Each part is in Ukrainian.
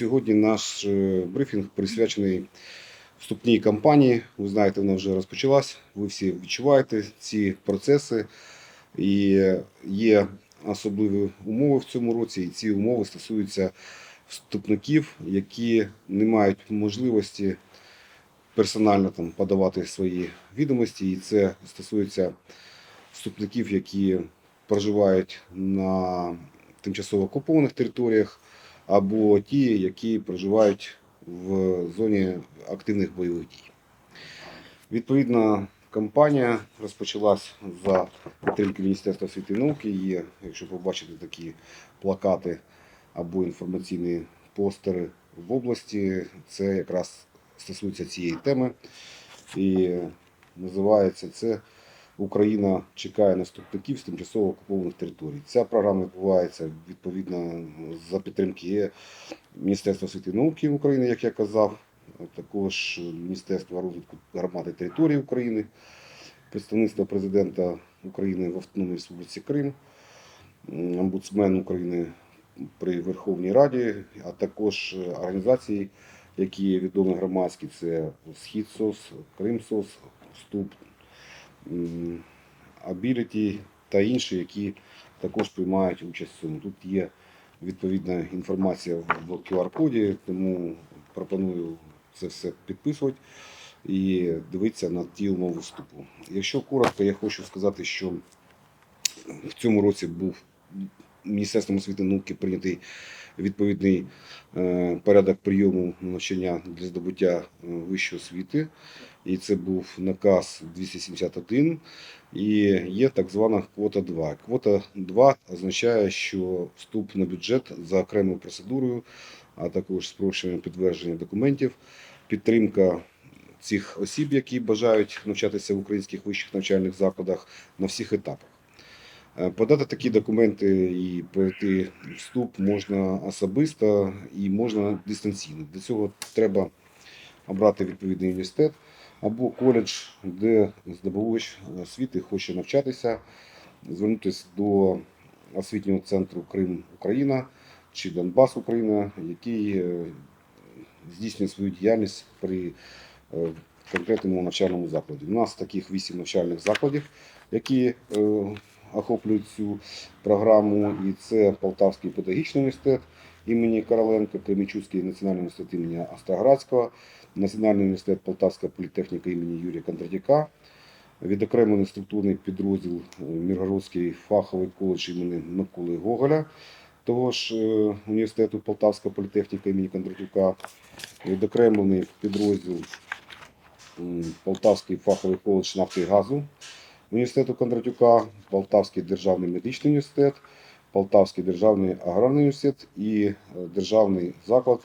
Сьогодні наш е, брифінг присвячений вступній кампанії. Ви знаєте, вона вже розпочалась. Ви всі відчуваєте ці процеси. І є особливі умови в цьому році, і ці умови стосуються вступників, які не мають можливості персонально там подавати свої відомості. І це стосується вступників, які проживають на тимчасово окупованих територіях, або ті, які проживають в зоні активних бойових дій. Відповідна кампанія розпочалась за підтримки Міністерства освіти і науки. Є, якщо побачите такі плакати або інформаційні постери в області, це якраз стосується цієї теми. І називається це Україна чекає наступників з тимчасово окупованих територій. Ця програма відбувається відповідно за підтримки Міністерства освіти і науки України, як я казав, також Міністерства розвитку громад і територій України, представництво президента України в Автономній Республіці Крим, омбудсмен України при Верховній Раді, а також організації, які відомі громадські, це Схід СОС, Крим Вступ, Ability та інші, які також приймають участь в цьому. Тут є відповідна інформація в QR-коді, тому пропоную це все підписувати і дивитися на ті умови вступу. Якщо коротко, я хочу сказати, що в цьому році був Міністерством освіти науки прийнятий відповідний е, порядок прийому на навчання для здобуття е, вищої освіти. І це був наказ 271. І є так звана квота 2. Квота 2 означає, що вступ на бюджет за окремою процедурою, а також спрощення підтвердження документів, підтримка цих осіб, які бажають навчатися в українських вищих навчальних закладах на всіх етапах. Е, Подати такі документи і пройти вступ можна особисто і можна дистанційно. Для цього треба обрати відповідний університет або коледж, де здобувач освіти хоче навчатися, звернутися до освітнього центру Крим Україна чи Донбас Україна, який е, здійснює свою діяльність при е, конкретному навчальному закладі. У нас таких вісім навчальних закладів, які охоплюють цю програму, і це Полтавський педагогічний університет імені Короленка, Кременчуцький національний університет імені Астроградського, Національний університет Полтавська політехніка імені Юрія Кондратюка, відокремлений структурний підрозділ е, Міргородський фаховий коледж імені Миколи Гоголя, того ж е, університету Полтавська політехніка імені Кондратюка, відокремлений підрозділ Полтавський фаховий коледж нафти і газу університету Кондратюка, Полтавський державний медичний університет, Полтавський державний аграрний університет і е, державний заклад,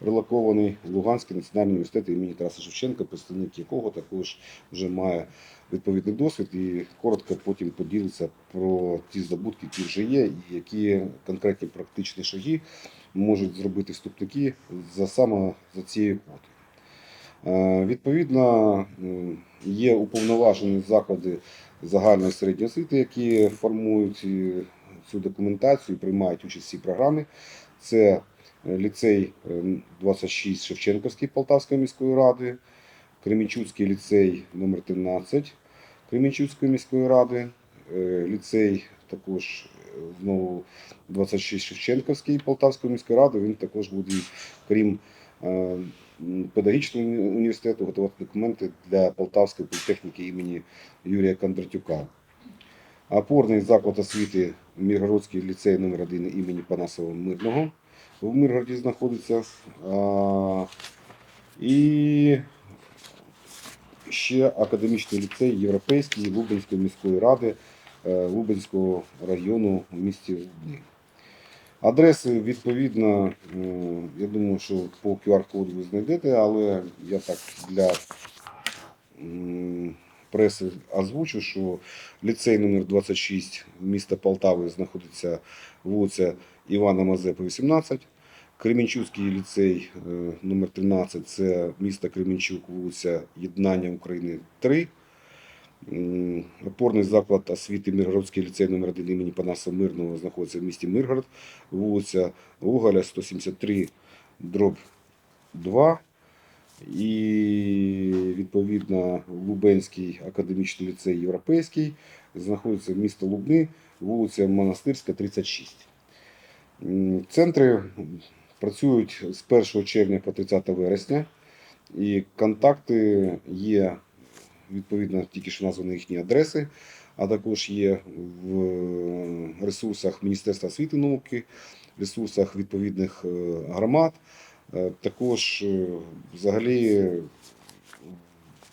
релокований Луганський національний університет імені Тараса Шевченка, представник якого також вже має відповідний досвід і коротко потім поділиться про ті здобутки, які вже є, і які конкретні практичні шаги можуть зробити вступники за саме за цією квотою. Е, Відповідно, є уповноважені заклади загальної середньої освіти, які формують е, цю документацію приймають участь в цій програмі. Це е, ліцей е, 26 Шевченківський Полтавської міської ради, Кремінчуцький ліцей номер 13 Кремінчуцької міської ради, е, ліцей також знову 26 Шевченківський Полтавської міської ради. Він також буде, крім педагогічного університету, готувати документи для Полтавської політехніки імені Юрія Кондратюка. Опорний заклад освіти Міргородський ліцей номер 1 імені Панасова Мирного в Миргороді знаходиться. А, І ще академічний ліцей Європейський Лубенської міської ради е, Лубенського району в місті Лубни. Адреси відповідно, е, я думаю, що по QR-коду ви знайдете, але я так для преси озвучу, що ліцей номер 26 міста Полтави знаходиться вулиця Івана Мазепи, 18. Кремінчуцький ліцей е, номер 13 це місто Кремінчук, вулиця Єднання України 3. Опорний заклад освіти Миргородський ліцей номер 1 імені Панаса Мирного знаходиться в місті Миргород, вулиця Угаля, 173 дроб 2 і відповідно Лубенський академічний ліцей європейський знаходиться в місто Лубни, вулиця Монастирська, 36. Центри працюють з 1 червня по 30 вересня, і контакти є відповідно тільки що названі їхні адреси, а також є в ресурсах Міністерства освіти і науки, ресурсах відповідних е, громад. Е, Також е, взагалі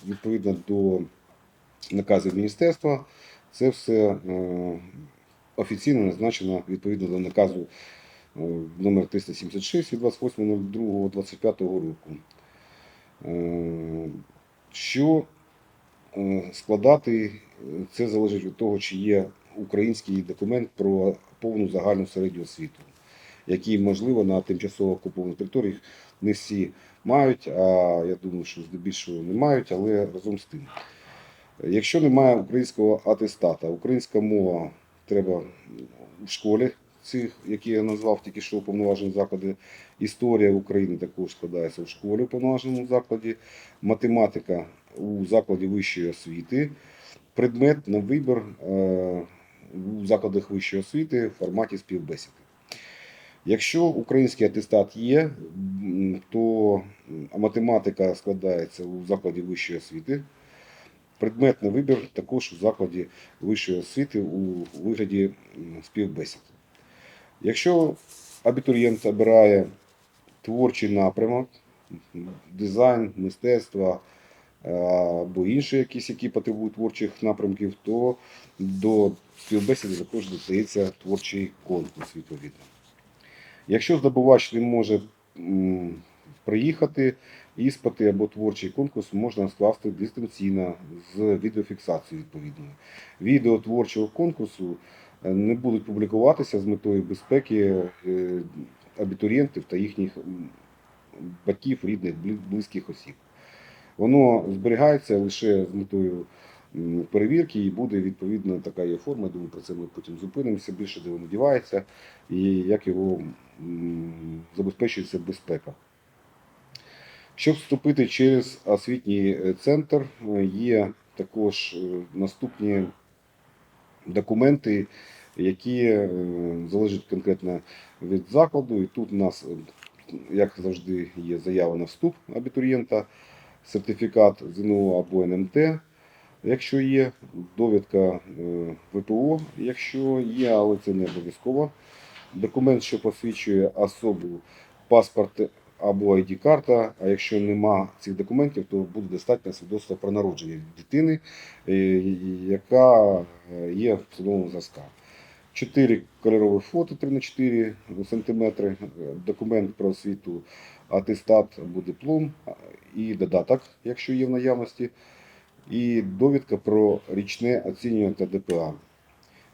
відповідно до наказів міністерства, це все е, офіційно назначено відповідно до наказу е, номер 376 від 28.02.25 року. Е, Що е, складати, е, це залежить від того, чи є український документ про повну загальну середню освіту, який, можливо, на тимчасово окупованих територіях не всі мають, а я думаю, що здебільшого не мають, але разом з тим. Якщо немає українського атестата, українська мова треба в школі, цих, які я назвав тільки що уповноважені заклади, історія України також складається в школі в уповноваженому закладі, математика у закладі вищої освіти, предмет на вибір е, у закладах вищої освіти в форматі співбесіди. Якщо український атестат є, то математика складається у закладі вищої освіти. Предметний вибір також у закладі вищої освіти у вигляді співбесід. Якщо абітурієнт обирає творчий напрямок, дизайн, мистецтво або інші якісь, які потребують творчих напрямків, то до співбесіди також додається творчий конкурс відповідно. Якщо здобувач не може приїхати, іспити або творчий конкурс можна скласти дистанційно з відеофіксацією відповідною. Відео творчого конкурсу е, не будуть публікуватися з метою безпеки е, абітурієнтів та їхніх батьків, рідних, близьких осіб. Воно зберігається лише з метою перевірки і буде відповідно така є форма. Думаю, про це ми потім зупинимося більше, де воно дівається і як його забезпечується безпека. Щоб вступити через освітній е, центр, е, є також е, наступні документи, які залежать конкретно від закладу. І тут у нас, як завжди, є заява на вступ абітурієнта, сертифікат ЗНО або НМТ, якщо є, довідка е, ВПО, якщо є, але це не обов'язково. Документ, що посвідчує особу, паспорт або ID-карта. А якщо нема цих документів, то буде достатньо свідоцтво про народження дитини, е, яка е, є встановленого зразка. Чотири кольорові фото 3 на 4 см, документ про освіту, атестат або диплом і додаток, якщо є в наявності, і довідка про річне оцінювання та ДПА.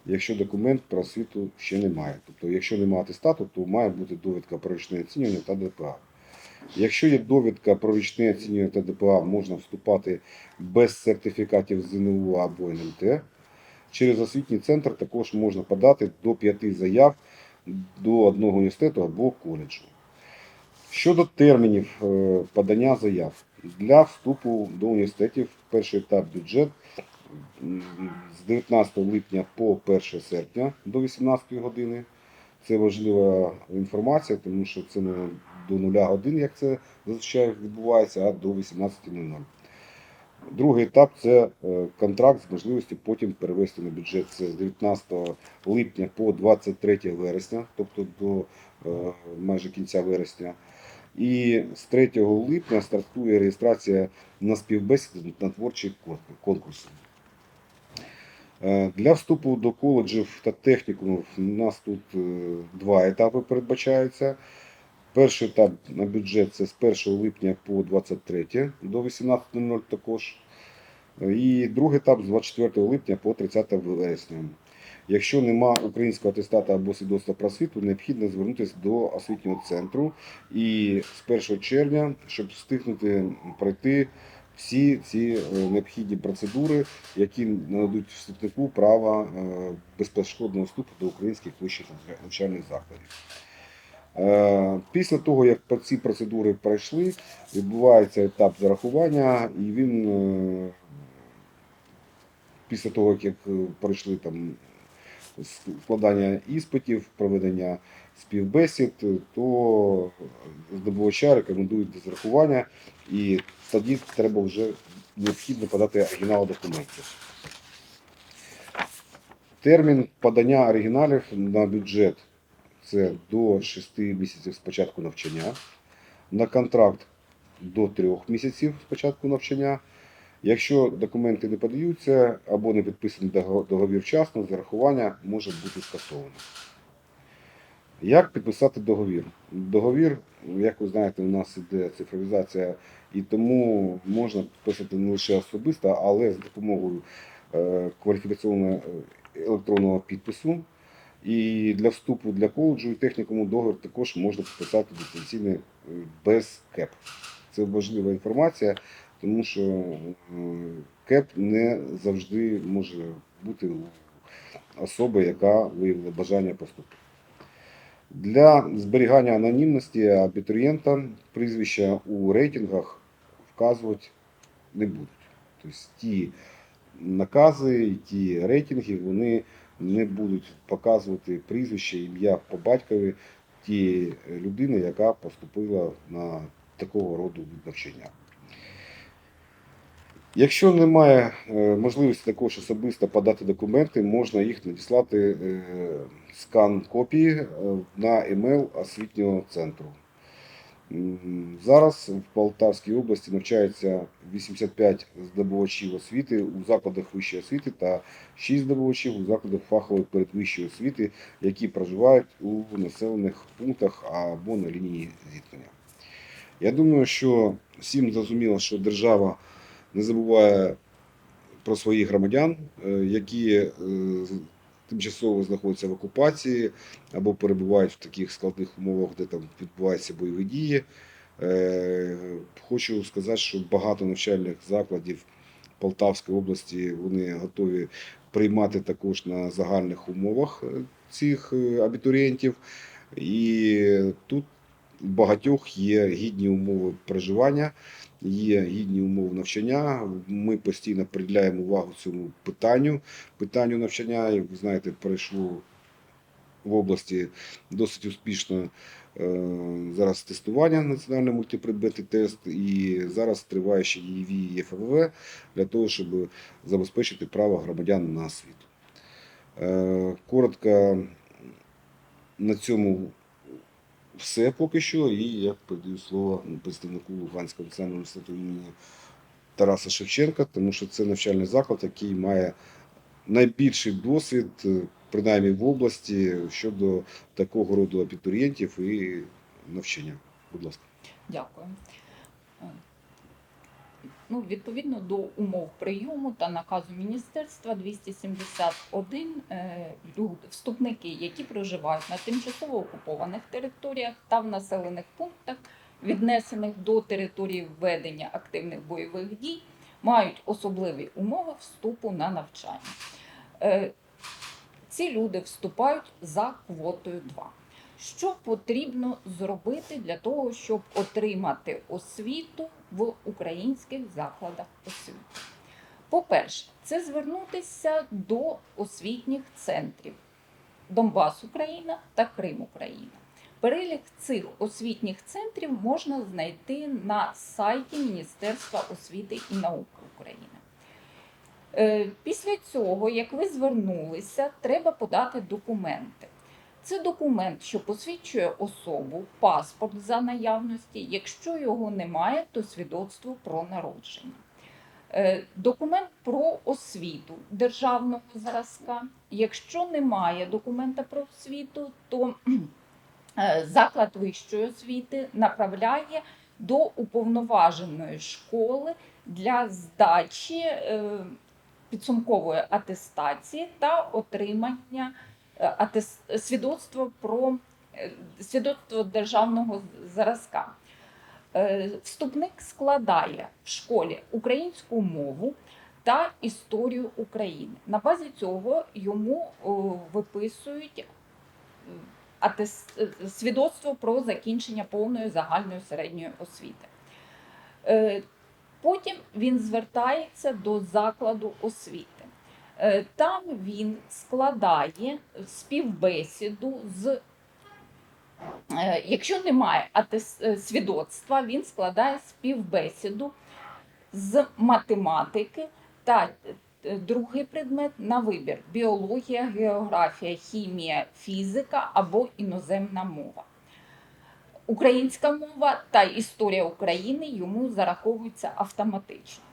Якщо документ про освіту ще немає. Тобто, якщо немає атестату, то має бути довідка про річне оцінювання та ДПА. Якщо є довідка про річне оцінювання та ДПА, можна вступати без сертифікатів ЗНО або НМТ. Через освітній центр також можна подати до п'яти заяв до одного університету або коледжу. Щодо термінів е, подання заяв для вступу до університетів, перший етап бюджет з 19 липня по 1 серпня до 18 години. Це важлива інформація, тому що це не до 0 годин, як це зазвичай відбувається, а до 18.00. Другий етап це е, контракт з можливістю потім перевести на бюджет. Це з 19 липня по 23 вересня, тобто до е, майже кінця вересня. І з 3 липня стартує реєстрація на співбесіди на творчі кон- конкурси. Е, Для вступу до коледжів та технікумів у нас тут два етапи передбачаються. Перший етап на бюджет це з 1 липня по 23 до 18.00 також. І другий етап з 24 липня по 30 вересня. Якщо нема українського атестата або свідоцтва про освіту, необхідно звернутися до освітнього центру і з 1 червня, щоб встигнути пройти всі ці е, необхідні процедури, які нададуть вступнику право е, безперешкодного вступу до українських вищих навчальних закладів. Е, Після того, як ці процедури пройшли, відбувається етап зарахування, і він е, після того, як е, пройшли там складання іспитів, проведення співбесід, то здобувача рекомендують до зарахування, і тоді треба вже необхідно подати оригінал документів. Термін подання оригіналів на бюджет це до 6 місяців з початку навчання, на контракт до 3 місяців з початку навчання. Якщо документи не подаються або не підписаний договір вчасно, зарахування може бути скасовано. Як підписати договір? Договір, як ви знаєте, у нас іде цифровізація, і тому можна підписати не лише особисто, але з допомогою е, кваліфікаційного е, електронного підпису. І для вступу для коледжу і технікуму договір також можна підписати дистанційно е, без КЕП. Це важлива інформація, тому що е, КЕП не завжди може бути у особи, яка виявила бажання поступити. Для зберігання анонімності абітурієнта прізвища у рейтингах вказувати не будуть. Тобто ті накази, ті рейтинги, вони не будуть показувати прізвище, ім'я по батькові тієї людини, яка поступила на такого роду навчання. Якщо немає е, можливості також особисто подати документи, можна їх надіслати е, скан копії е, на емейл освітнього центру. Зараз в Полтавській області навчається 85 здобувачів освіти у закладах вищої освіти та 6 здобувачів у закладах фахової передвищої освіти, які проживають у населених пунктах або на лінії зіткнення. Я думаю, що всім зрозуміло, що держава не забуває про своїх громадян, е, які е, тимчасово знаходяться в окупації або перебувають в таких складних умовах, де там відбуваються бойові дії. Е, Хочу сказати, що багато навчальних закладів Полтавської області вони готові приймати також на загальних умовах е, цих е, абітурієнтів. І тут у багатьох є гідні умови проживання, є гідні умови навчання. Ми постійно приділяємо увагу цьому питанню, питанню навчання. Як ви знаєте, пройшло в області досить успішно е, зараз тестування, національний мультипредметний тест, і зараз триває ще ЄВІ і ЄФВВ для того, щоб забезпечити право громадян на освіту. Е, Коротко на цьому все поки що, і я передаю слово представнику Луганського національного університету імені Тараса Шевченка, тому що це навчальний заклад, який має найбільший досвід, е, принаймні в області, щодо такого роду абітурієнтів і навчання. Будь ласка. Дякую. Ну, відповідно до умов прийому та наказу міністерства 271 е, люд- вступники, які проживають на тимчасово окупованих територіях та в населених пунктах, віднесених до території введення активних бойових дій, мають особливі умови вступу на навчання. Е, Ці люди вступають за квотою 2. Що потрібно зробити для того, щоб отримати освіту в українських закладах освіти? По-перше, це звернутися до освітніх центрів Донбас Україна та Крим Україна. Перелік цих освітніх центрів можна знайти на сайті Міністерства освіти і науки України. Е, Після цього, як ви звернулися, треба подати документи. Це документ, що посвідчує особу, паспорт за наявності. Якщо його немає, то свідоцтво про народження. Е, Документ про освіту державного зразка. Якщо немає документа про освіту, то е, заклад вищої освіти направляє до уповноваженої школи для здачі е, підсумкової атестації та отримання е, свідоцтва про е, свідоцтво державного зразка. Е, Вступник складає в школі українську мову та історію України. На базі цього йому виписують свідоцтво про закінчення повної загальної середньої освіти. Потім він звертається до закладу освіти. Е, Там він складає співбесіду з Е, Якщо немає е, свідоцтва, він складає співбесіду з математики та другий предмет на вибір: біологія, географія, хімія, фізика або іноземна мова. Українська мова та історія України йому зараховуються автоматично.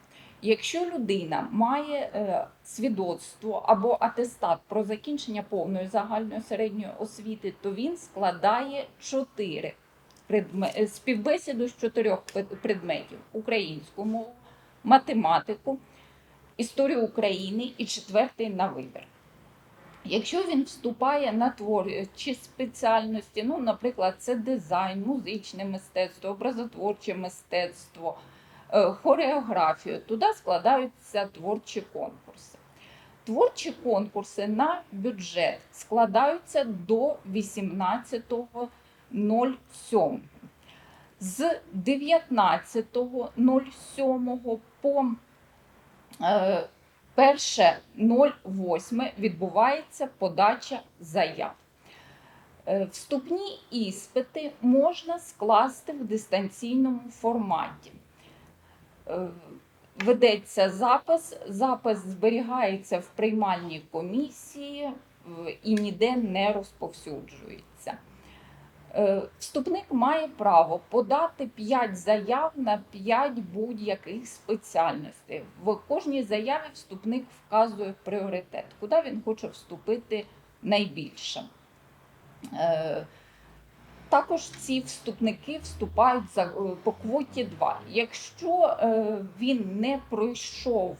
Якщо людина має е, свідоцтво або атестат про закінчення повної загальної середньої освіти, то він складає чотири предме- е, співбесіду з чотирьох предметів: українську мову, математику, історію України і четвертий на вибір. Якщо він вступає на творчі спеціальності, ну, наприклад, це дизайн, музичне мистецтво, образотворче мистецтво, хореографію, туди складаються творчі конкурси. Творчі конкурси на бюджет складаються до 18.07. З 19.07 по е, 1.08 відбувається подача заяв. Е, Вступні іспити можна скласти в дистанційному форматі. Е, Ведеться запис, запис зберігається в приймальній комісії е, і ніде не розповсюджується. Е, Вступник має право подати 5 заяв на 5 будь-яких спеціальностей. В кожній заяві вступник вказує пріоритет, куди він хоче вступити найбільше. Також ці вступники вступають за, е, по квоті 2. Якщо е, він не пройшов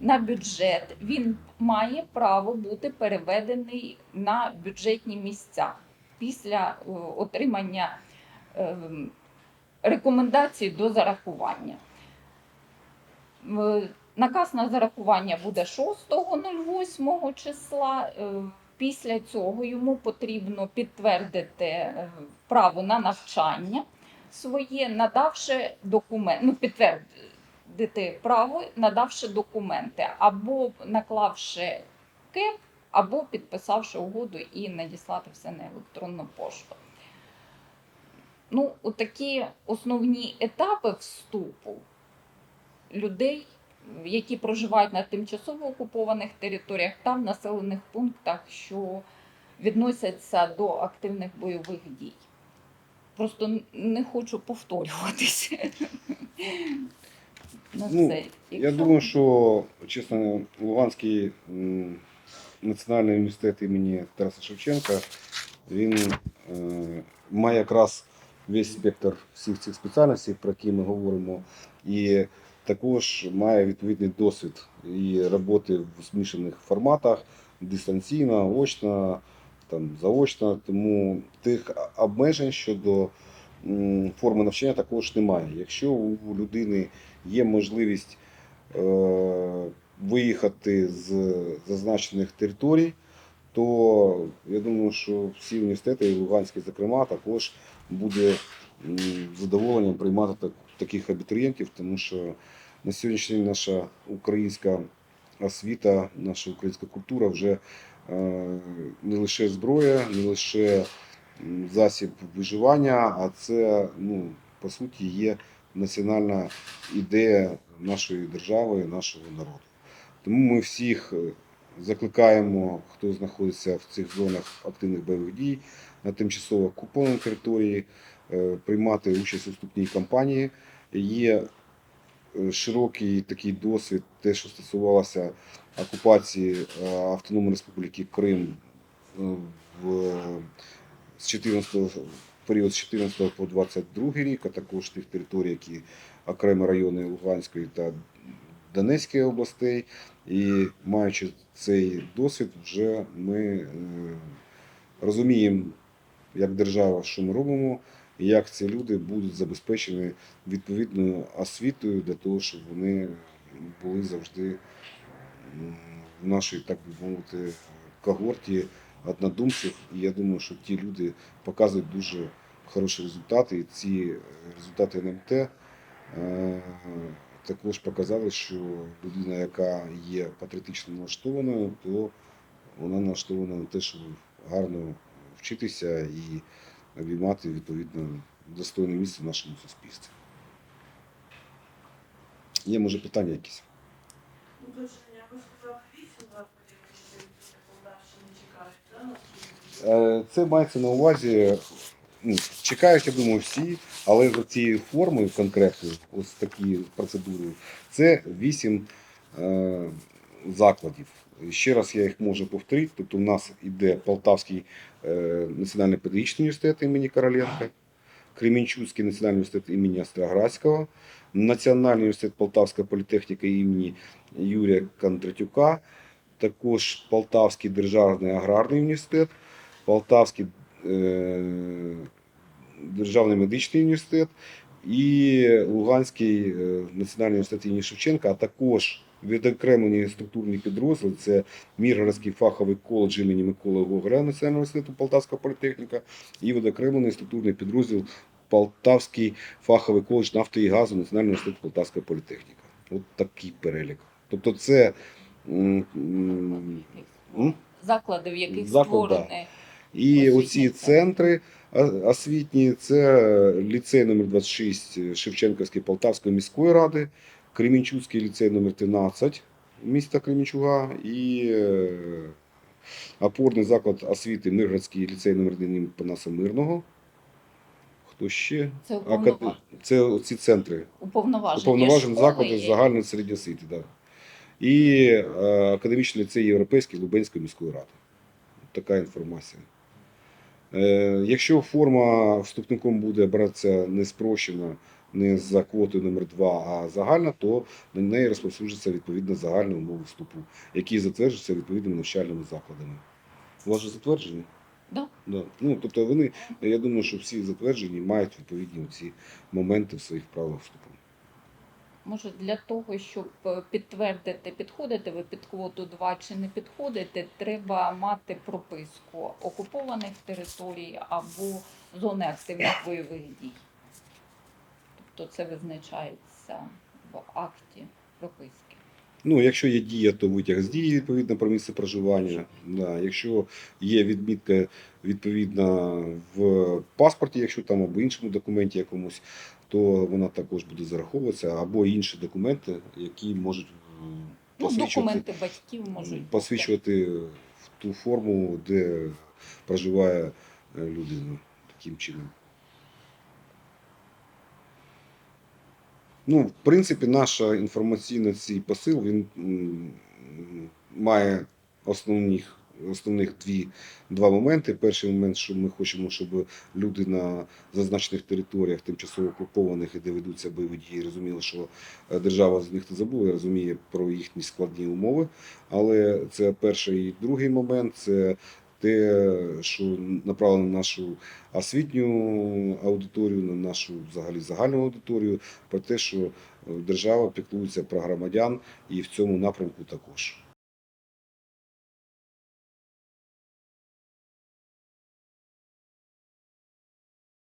на бюджет, він має право бути переведений на бюджетні місця після е, отримання рекомендацій до зарахування. Наказ на зарахування буде 6.08 числа. Після цього йому потрібно підтвердити право на навчання своє, надавши документ, ну, підтвердити право, надавши документи, або наклавши КЕП, або підписавши угоду і надіслати все на електронну пошту. Ну, такі основні етапи вступу людей, які проживають на тимчасово окупованих територіях та в населених пунктах, що відносяться до активних бойових дій. Просто не хочу повторюватися. на Ну, це. Я думаю, що чесно, Луганський національний університет імені Тараса Шевченка він е, має якраз весь спектр всіх цих спеціальностей, про які ми говоримо, і також має відповідний досвід і роботи в змішаних форматах, дистанційно, очно, там, заочно. Тому тих обмежень щодо форми навчання також немає. Якщо у людини є можливість е, виїхати з зазначених територій, то я думаю, що всі університети, і Луганський, зокрема, також буде задоволенням приймати так, таких абітурієнтів, тому що на сьогоднішній день наша українська освіта, наша українська культура вже не лише зброя, не лише засіб виживання, а це ну, по суті є національна ідея нашої держави, нашого народу. Тому ми всіх е, закликаємо, хто знаходиться в цих зонах активних бойових дій на тимчасово окупованій території, е, приймати участь у вступній кампанії. Є е, широкий такий досвід, те, що стосувалося окупації е, Автономної Республіки Крим е, в з 14 період з 14 по 22 рік, а також тих територій, які окремі райони Луганської та Донецької областей. І маючи цей досвід, вже ми е, розуміємо, як держава, що ми робимо, як ці люди будуть забезпечені відповідною освітою для того, щоб вони були завжди в нашій, так би мовити, когорті однодумців. І я думаю, що ті люди показують дуже хороші результати. І ці е, результати НМТ е, також показали, що людина, яка є патріотично налаштованою, то вона налаштована на те, щоб гарно вчитися і обіймати відповідно достойне місце в нашому суспільстві. Є може питання якісь? Уточнення, ви сказали вісім які Полтавщині чекають? Е, Це мається на увазі. Ну, чекають, я думаю, всі, але за цією формою конкретною, ось такі процедури, це вісім е, закладів. Ще раз я їх можу повторити. Тобто у нас іде Полтавський е, національний педагогічний університет імені Короленка, Кремінчуцький національний університет імені Остроградського, Національний університет Полтавська політехніка імені Юрія Кондратюка, також Полтавський державний аграрний університет, Полтавський е, державний медичний університет і Луганський е, національний університет імені Шевченка, а також відокремлені структурні підрозділи. Це Міргородський фаховий коледж імені Миколи Гоголя Національного університету Полтавська політехніка і відокремлений структурний підрозділ Полтавський фаховий коледж нафти і газу Національного університету Полтавська політехніка. От такий перелік. Тобто це? Заклади, в яких да. І оці центри. центри освітні це ліцей номер 26 Шевченківської Полтавської міської ради, Кремінчуцький ліцей номер 13 міста Кремінчуга і е, опорний заклад освіти Миргородський ліцей номер 1 Панаса Мирного. Хто ще? Це Акад- уповнова- Це ці центри. уповноважені, Уповноважені заклади є. загальної середньої освіти. Да. І е, академічний ліцей Європейський Лубенської міської ради. Така інформація. Е, якщо форма вступником буде братися не спрощена, не за квотою номер 2 а загальна, то на неї розповсюджується відповідно загальні умови вступу, які затверджуються відповідними навчальними закладами. У вас же затверджені? Да. Да. Ну, тобто вони, я думаю, що всі затверджені мають відповідні ці моменти в своїх правилах вступу. Може, для того, щоб е, підтвердити, підходите ви під квоту 2 чи не підходите, треба мати прописку окупованих територій або зони активних бойових дій. Тобто це визначається в акті прописки. Ну, якщо є дія, то витяг з дії відповідно про місце проживання. Да. Якщо є відмітка відповідна в паспорті, якщо там або іншому документі якомусь, то вона також буде зараховуватися, або інші документи, які можуть Ну, документи батьків можуть посвідчувати в ту форму, де проживає е, людина таким чином. Ну, в принципі, наша інформаційна цей посил він має основних, основних дві, два моменти. Перший момент, що ми хочемо, щоб люди на зазначених територіях, тимчасово окупованих і де ведуться бойові дії, розуміли, що е, держава з них не забула, розуміє про їхні складні умови. Але це перший і другий момент це те, що направлено на нашу освітню аудиторію, на нашу взагалі загальну аудиторію, про те, що е, держава піклується про громадян і в цьому напрямку також.